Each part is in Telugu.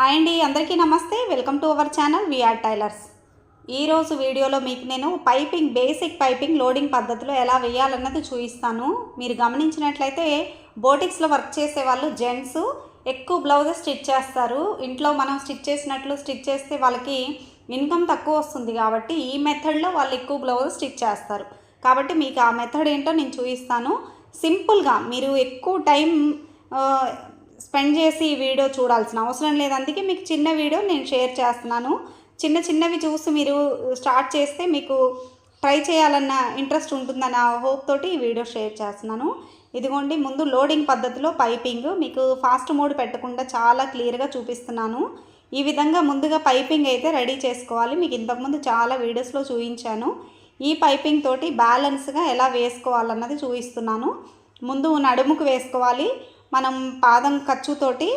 హాయ్ అండి అందరికీ నమస్తే. Welcome to our channel V R tailors. ఈరోజు వీడియోలో మీకు నేను పైపింగ్ బేసిక్ పైపింగ్ లోడింగ్ పద్ధతిలో ఎలా వేయాలన్నది చూపిస్తాను. మీరు గమనించినట్లయితే బోటిక్స్లో వర్క్ చేసే వాళ్ళు జెంట్స్ ఎక్కువ బ్లౌజెస్ స్టిచ్ చేస్తారు. ఇంట్లో మనం స్టిచ్ చేసినట్లు స్టిచ్ చేస్తే వాళ్ళకి ఇన్కమ్ తక్కువ వస్తుంది కాబట్టి ఈ మెథడ్లో వాళ్ళు ఎక్కువ బ్లౌజెస్ స్టిచ్ చేస్తారు. కాబట్టి మీకు ఆ మెథడ్ ఏంటో నేను చూపిస్తాను. సింపుల్గా మీరు ఎక్కువ టైం స్పెండ్ చేసి ఈ వీడియో చూడాల్సిన అవసరం లేదు. అందుకే మీకు చిన్న వీడియో నేను షేర్ చేస్తున్నాను. చిన్న చిన్నవి చూసి మీరు స్టార్ట్ చేస్తే మీకు ట్రై చేయాలన్న ఇంట్రెస్ట్ ఉంటుందన్న హోప్ తోటి ఈ వీడియో షేర్ చేస్తున్నాను. ఇదిగోండి ముందు లోడింగ్ పద్ధతిలో పైపింగ్. మీకు ఫాస్ట్ మోడ్ పెట్టకుండా చాలా క్లియర్గా చూపిస్తున్నాను. ఈ విధంగా ముందుగా పైపింగ్ అయితే రెడీ చేసుకోవాలి. మీకు ఇంతకుముందు చాలా వీడియోస్లో చూపించాను. ఈ పైపింగ్ తోటి బ్యాలెన్స్గా ఎలా వేసుకోవాలన్నది చూపిస్తున్నాను. ముందు నడుముకు వేసుకోవాలి. మనం పాదం ఖర్చుతోటి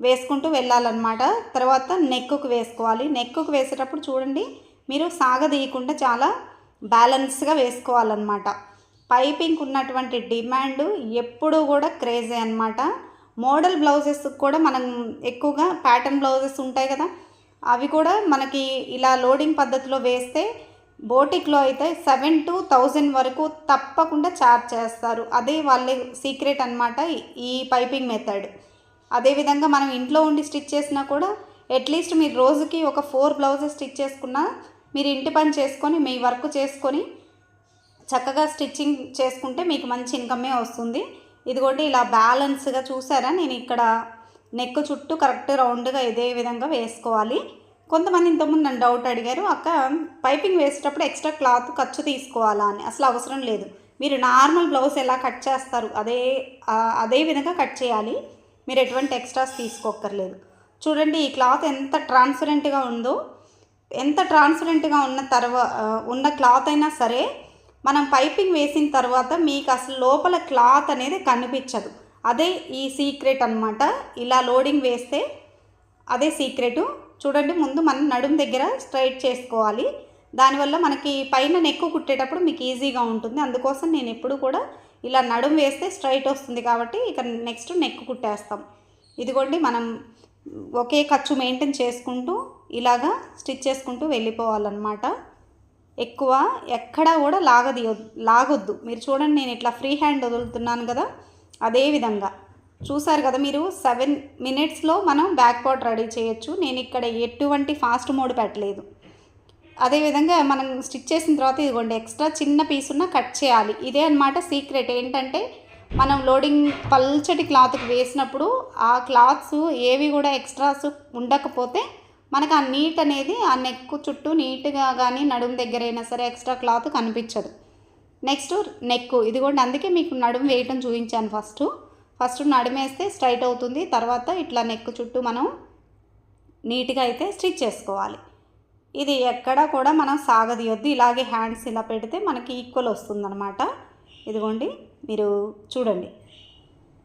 వేసుకుంటూ వెళ్ళాలన్నమాట. తర్వాత నెక్కుకు వేసుకోవాలి. నెక్కుకు వేసేటప్పుడు చూడండి మీరు సాగదీయకుండా చాలా బ్యాలెన్స్గా వేసుకోవాలన్నమాట. పైపింగ్ ఉన్నటువంటి డిమాండ్ ఎప్పుడూ కూడా క్రేజీ అనమాట మోడల్ బ్లౌజెస్ కూడా మనం ఎక్కువగా ప్యాటర్న్ బ్లౌజెస్ ఉంటాయి కదా అవి కూడా మనకి ఇలా లోడింగ్ పద్ధతిలో వేస్తే బోటిక్లో అయితే సెవెన్ టు థౌజండ్ వరకు తప్పకుండా ఛార్జ్ చేస్తారు. అదే వాళ్ళ సీక్రెట్ అనమాట ఈ పైపింగ్ మెథడ్. అదేవిధంగా మనం ఇంట్లో ఉండి స్టిచ్ చేసినా కూడా అట్లీస్ట్ మీరు రోజుకి ఒక ఫోర్ బ్లౌజెస్ స్టిచ్ చేసుకున్నా మీరు ఇంటి పని చేసుకొని మీ వర్క్ చేసుకొని చక్కగా స్టిచ్చింగ్ చేసుకుంటే మీకు మంచి ఇన్కమే వస్తుంది. ఇదిగోండి ఇలా బ్యాలెన్స్గా చూసారా? నేను ఇక్కడ నెక్ చుట్టూ కరెక్ట్ రౌండ్గా ఇదే విధంగా వేసుకోవాలి. కొంతమంది ఇంతకుముందు నన్ను డౌట్ అడిగారు అక్క పైపింగ్ వేసేటప్పుడు ఎక్స్ట్రా క్లాత్ ఖర్చు తీసుకోవాలా? అని. అసలు అవసరం లేదు. మీరు నార్మల్ బ్లౌజ్ ఎలా కట్ చేస్తారు అదే అదే విధంగా కట్ చేయాలి. మీరు ఎటువంటి ఎక్స్ట్రాస్ తీసుకోక్కర్లేదు. చూడండి ఈ క్లాత్ ఎంత ట్రాన్స్పరెంట్గా ఉందో ఎంత ట్రాన్స్పరెంట్గా ఉన్న తర్వా ఉన్న క్లాత్ అయినా సరే మనం పైపింగ్ వేసిన తర్వాత మీకు అసలు లోపల క్లాత్ అనేది కనిపించదు. అదే ఈ సీక్రెట్ అన్నమాట. ఇలా లోడింగ్ వేస్తే అదే సీక్రెటు చూడండి ముందు మనం నడుము దగ్గర స్ట్రైట్ చేసుకోవాలి. దానివల్ల మనకి పైన నెక్కు కుట్టేటప్పుడు మీకు ఈజీగా ఉంటుంది. అందుకోసం నేను ఎప్పుడు కూడా ఇలా నడుము వేస్తే స్ట్రైట్ వస్తుంది కాబట్టి ఇక నెక్స్ట్ నెక్ కుట్టేస్తాం. ఇదిగోండి మనం ఒకే ఖర్చు మెయింటైన్ చేసుకుంటూ ఇలాగా స్టిచ్ చేసుకుంటూ వెళ్ళిపోవాలన్నమాట. ఎక్కువ ఎక్కడా కూడా లాగదీయ లాగొద్దు. మీరు చూడండి నేను ఇట్లా ఫ్రీ హ్యాండ్ వదులుతున్నాను కదా అదే విధంగా. చూసారు కదా మీరు సెవెన్ మినిట్స్లో మనం బ్యాక్ పౌడర్ రెడీ చేయొచ్చు. నేను ఇక్కడ ఎటువంటి ఫాస్ట్ మోడ్ పెట్టలేదు. అదేవిధంగా మనం స్టిచ్ చేసిన తర్వాత ఇదిగోండి ఎక్స్ట్రా చిన్న పీస్ ఉన్న కట్ చేయాలి. ఇదే అన్నమాట సీక్రెట్ ఏంటంటే మనం లోడింగ్ పల్చటి క్లాత్కి వేసినప్పుడు ఆ క్లాత్స్ ఏవి కూడా ఎక్స్ట్రాస్ ఉండకపోతే మనకు ఆ నీట్ అనేది ఆ నెక్ చుట్టూ నీట్గా కానీ నడుము దగ్గర అయినా సరే ఎక్స్ట్రా క్లాత్ కనిపించదు. నెక్స్ట్ నెక్ ఇదిగోండి అందుకే మీకు నడుము వేయటం చూపించాను ఫస్ట్ ఫస్ట్ నడిమేస్తే స్ట్రైట్ అవుతుంది. తర్వాత ఇట్లా నెక్ చుట్టూ మనం నీట్గా అయితే స్టిచ్ చేసుకోవాలి. ఇది ఎక్కడా కూడా మనం సాగదీయొద్దు. ఇలాగే హ్యాండ్స్ ఇలా పెడితే మనకి ఈక్వల్ వస్తుందన్నమాట. ఇదిగోండి మీరు చూడండి.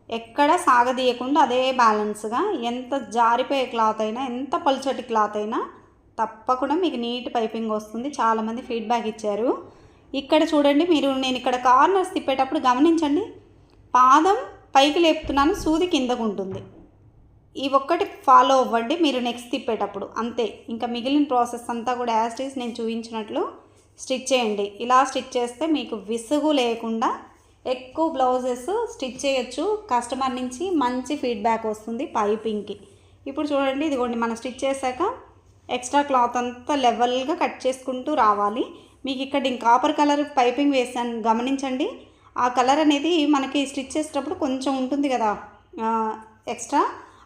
ఎక్కడ సాగదీయకుండా అదే బ్యాలెన్స్గా ఎంత జారిపోయే క్లాత్ అయినా ఎంత పలుచటి క్లాత్ అయినా తప్పకుండా మీకు నీట్ పైపింగ్ వస్తుంది. చాలామంది ఫీడ్బ్యాక్ ఇచ్చారు. ఇక్కడ చూడండి మీరు నేను ఇక్కడ కార్నర్స్ తిప్పేటప్పుడు గమనించండి. పాదం పైకి లేపుతున్నాను సూది కిందకు ఉంటుంది. ఈ ఒక్కటి ఫాలో అవ్వండి మీరు నెక్స్ట్ తిప్పేటప్పుడు. అంతే. ఇంకా మిగిలిన ప్రాసెస్ అంతా కూడా యాస్టీస్ నేను చూపించినట్లు స్టిచ్ చేయండి. ఇలా స్టిచ్ చేస్తే మీకు విసుగు లేకుండా ఎక్కువ బ్లౌజెస్ స్టిచ్ చేయొచ్చు. కస్టమర్ నుంచి మంచి ఫీడ్బ్యాక్ వస్తుంది పైపింగ్కి ఇప్పుడు చూడండి ఇదిగోండి మనం స్టిచ్ చేశాక ఎక్స్ట్రా క్లాత్ అంతా లెవెల్గా కట్ చేసుకుంటూ రావాలి. మీకు ఇక్కడ ఇంకా కాపర్ కలర్ పైపింగ్ వేసాను గమనించండి. ఆ కలర్ అనేది మనకి స్టిచ్ చేసేటప్పుడు కొంచెం ఉంటుంది కదా. ఎక్స్ట్రా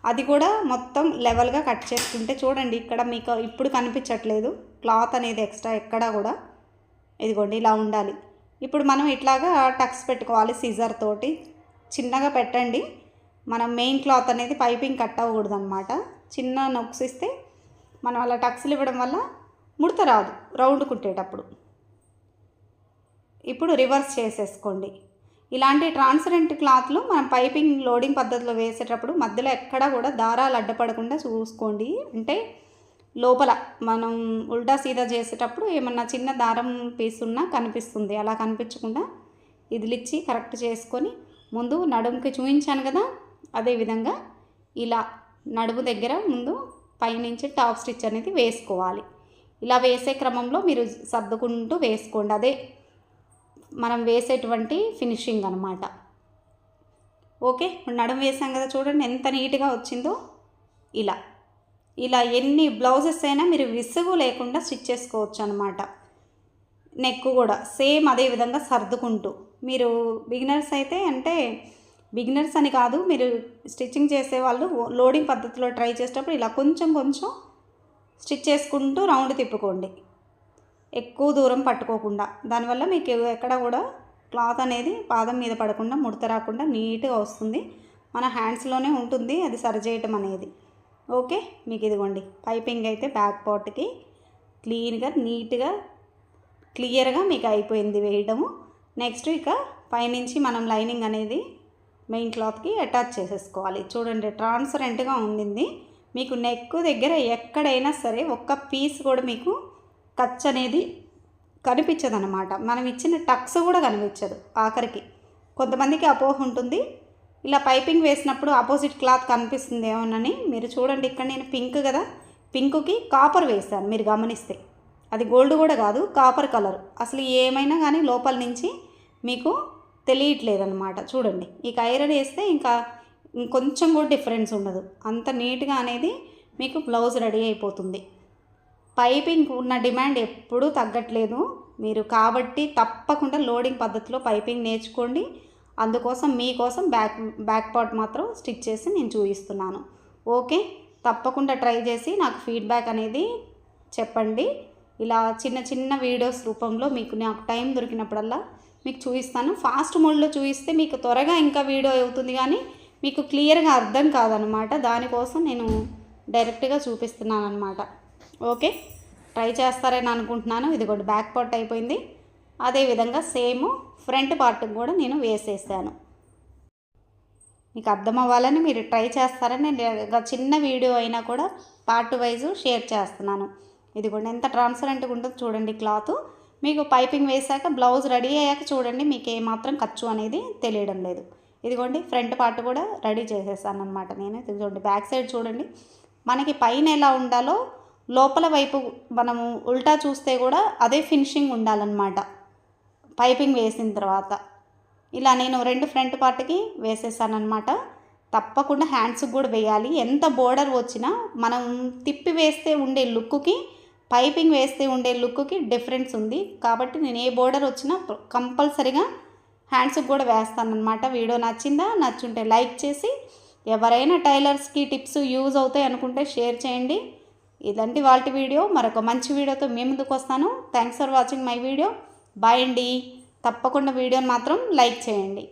అది కూడా మొత్తం లెవెల్గా కట్ చేసుకుంటే చూడండి ఇక్కడ మీకు ఇప్పుడు కనిపించట్లేదు. క్లాత్ అనేది ఎక్స్ట్రా ఎక్కడా కూడా. ఇదిగోండి ఇలా ఉండాలి. ఇప్పుడు మనం ఇట్లాగా టక్స్ పెట్టుకోవాలి సీజర్ తోటి. చిన్నగా పెట్టండి. మనం మెయిన్ క్లాత్ అనేది పైపింగ్ కట్ అవ్వకూడదు అనమాట చిన్న నొక్స్ ఇస్తే మనం అలా టక్స్లు ఇవ్వడం వల్ల ముడత రాదు. రౌండ్ కుట్టేటప్పుడు. ఇప్పుడు రివర్స్ చేసేసుకోండి. ఇలాంటి ట్రాన్స్పరెంట్ క్లాత్లు మనం పైపింగ్ లోడింగ్ పద్ధతిలో వేసేటప్పుడు మధ్యలో ఎక్కడా కూడా దారాలు అడ్డపడకుండా చూసుకోండి. అంటే లోపల మనం ఉల్టా సీదా చేసేటప్పుడు ఏమన్నా చిన్న దారం పీస్ ఉన్నా కనిపిస్తుంది. అలా కనిపించకుండా ఇదిలిచ్చి కరెక్ట్ చేసుకొని ముందు నడుముకి చూపించాను కదా అదేవిధంగా ఇలా నడుము దగ్గర ముందు పైనుంచి టాప్ స్టిచ్ అనేది వేసుకోవాలి. ఇలా వేసే క్రమంలో మీరు సర్దుకుంటూ వేసుకోండి. అదే మనం వేసేటువంటి ఫినిషింగ్ అనమాట ఓకే నడుం వేసాం కదా చూడండి ఎంత నీట్గా వచ్చిందో. ఇలా ఇలా ఎన్ని బ్లౌజెస్ అయినా మీరు విసుగు లేకుండా స్టిచ్ చేసుకోవచ్చు అనమాట నెక్ కూడా సేమ్ అదే విధంగా సర్దుకుంటూ. మీరు బిగినర్స్ అయితే అంటే బిగినర్స్ అని కాదు మీరు స్టిచ్చింగ్ చేసే వాళ్ళు లోడింగ్ పద్ధతిలో ట్రై చేసేటప్పుడు ఇలా కొంచెం కొంచెం స్టిచ్ చేసుకుంటూ రౌండ్ తిప్పుకోండి. ఎక్కువ దూరం పట్టుకోకుండా. దానివల్ల మీకు ఎక్కడ కూడా క్లాత్ అనేది పాదం మీద పడకుండా ముడత రాకుండా నీట్గా వస్తుంది. మన హ్యాండ్స్లోనే ఉంటుంది అది సరిచేయటం అనేది. ఓకే? మీకు ఇదిగోండి. పైపింగ్ అయితే బ్యాక్ పార్ట్కి క్లీన్గా నీట్గా క్లియర్గా మీకు అయిపోయింది వేయడము నెక్స్ట్ ఇక పైనుంచి మనం లైనింగ్ అనేది మెయిన్ క్లాత్కి అటాచ్ చేసేసుకోవాలి. చూడండి ట్రాన్స్పరెంట్గా ఉండింది. మీకు నెక్ దగ్గర ఎక్కడైనా సరే ఒక్క పీస్ కూడా మీకు ఖర్చు అనేది కనిపించదు అనమాట మనం ఇచ్చిన టక్స్ కూడా కనిపించదు ఆఖరికి. కొంతమందికి అపోహ ఉంటుంది. ఇలా పైపింగ్ వేసినప్పుడు ఆపోజిట్ క్లాత్ కనిపిస్తుంది ఏమోనని మీరు చూడండి. ఇక్కడ నేను పింక్ కదా. పింక్కి కాపర్ వేశాను మీరు గమనిస్తే. అది గోల్డ్ కూడా కాదు కాపర్ కలర్. అసలు ఏమైనా కానీ లోపల నుంచి మీకు తెలియట్లేదన్నమాట. చూడండి. ఈ ఐరన్ వేస్తే ఇంకా ఇంకొంచెం కూడా డిఫరెన్స్ ఉండదు. అంత నీట్గా అనేది మీకు బ్లౌజ్ రెడీ అయిపోతుంది. పైపింగ్ ఉన్న డిమాండ్ ఎప్పుడూ తగ్గట్లేదు. మీరు కాబట్టి తప్పకుండా లోడింగ్ పద్ధతిలో పైపింగ్ నేర్చుకోండి. అందుకోసం మీకోసం బ్యాక్ బ్యాక్ పార్ట్ మాత్రం స్టిచ్ చేసి నేను చూపిస్తున్నాను. ఓకే? తప్పకుండా ట్రై చేసి నాకు ఫీడ్బ్యాక్ అనేది చెప్పండి. ఇలా చిన్న చిన్న వీడియోస్ రూపంలో మీకు నాకు టైం దొరికినప్పుడల్లా మీకు చూపిస్తాను. ఫాస్ట్ మోడ్లో చూపిస్తే మీకు త్వరగా ఇంకా వీడియో అవుతుంది కానీ మీకు క్లియర్గా అర్థం కాదనమాట. దానికోసం నేను డైరెక్ట్గా చూపిస్తున్నాను అనమాట ఓకే. ట్రై చేస్తారని అనుకుంటున్నాను. ఇదిగోండి బ్యాక్ పార్ట్ అయిపోయింది. అదేవిధంగా సేమ్ ఫ్రంట్ పార్ట్ కూడా నేను వేసేసాను. మీకు అర్థం అవ్వాలని మీరు ట్రై చేస్తారని నేను చిన్న వీడియో అయినా కూడా పార్ట్ వైజ్ షేర్ చేస్తున్నాను. ఇదిగోండి ఎంత ట్రాన్స్పరెంట్గా ఉంటుందో చూడండి క్లాత్. మీకు పైపింగ్ వేసాక బ్లౌజ్ రెడీ అయ్యాక చూడండి మీకు ఏమాత్రం ఖర్చు అనేది తెలియడం లేదు. ఇదిగోండి ఫ్రంట్ పార్ట్ కూడా రెడీ చేసేసాను అనమాట నేను. ఇదిగోండి బ్యాక్ సైడ్ చూడండి. మనకి పైన ఎలా ఉండాలో లోపల వైపు మనము ఉల్టా చూస్తే కూడా అదే ఫినిషింగ్ ఉండాలన్నమాట. పైపింగ్ వేసిన తర్వాత. ఇలా నేను రెండు ఫ్రంట్ పార్ట్కి వేసేసానమాట తప్పకుండా హ్యాండ్స్కి కూడా వేయాలి. ఎంత బోర్డర్ వచ్చినా మనం తిప్పి వేస్తే ఉండే లుక్కి పైపింగ్ వేస్తే ఉండే లుక్కి డిఫరెన్స్ ఉంది. కాబట్టి నేను ఏ బోర్డర్ వచ్చినా కంపల్సరిగా హ్యాండ్స్కి కూడా వేస్తానన్నమాట. వీడియో నచ్చిందా? నచ్చుంటే లైక్ చేసి ఎవరైనా టైలర్స్కి టిప్స్ యూజ్ అవుతాయి అనుకుంటే షేర్ చేయండి. ఇదండి వాటి వీడియో. మరొక మంచి వీడియోతో మీ ముందుకు వస్తాను. Thanks for watching my video bye అండి. తప్పకుండా వీడియోని మాత్రం లైక్ చేయండి.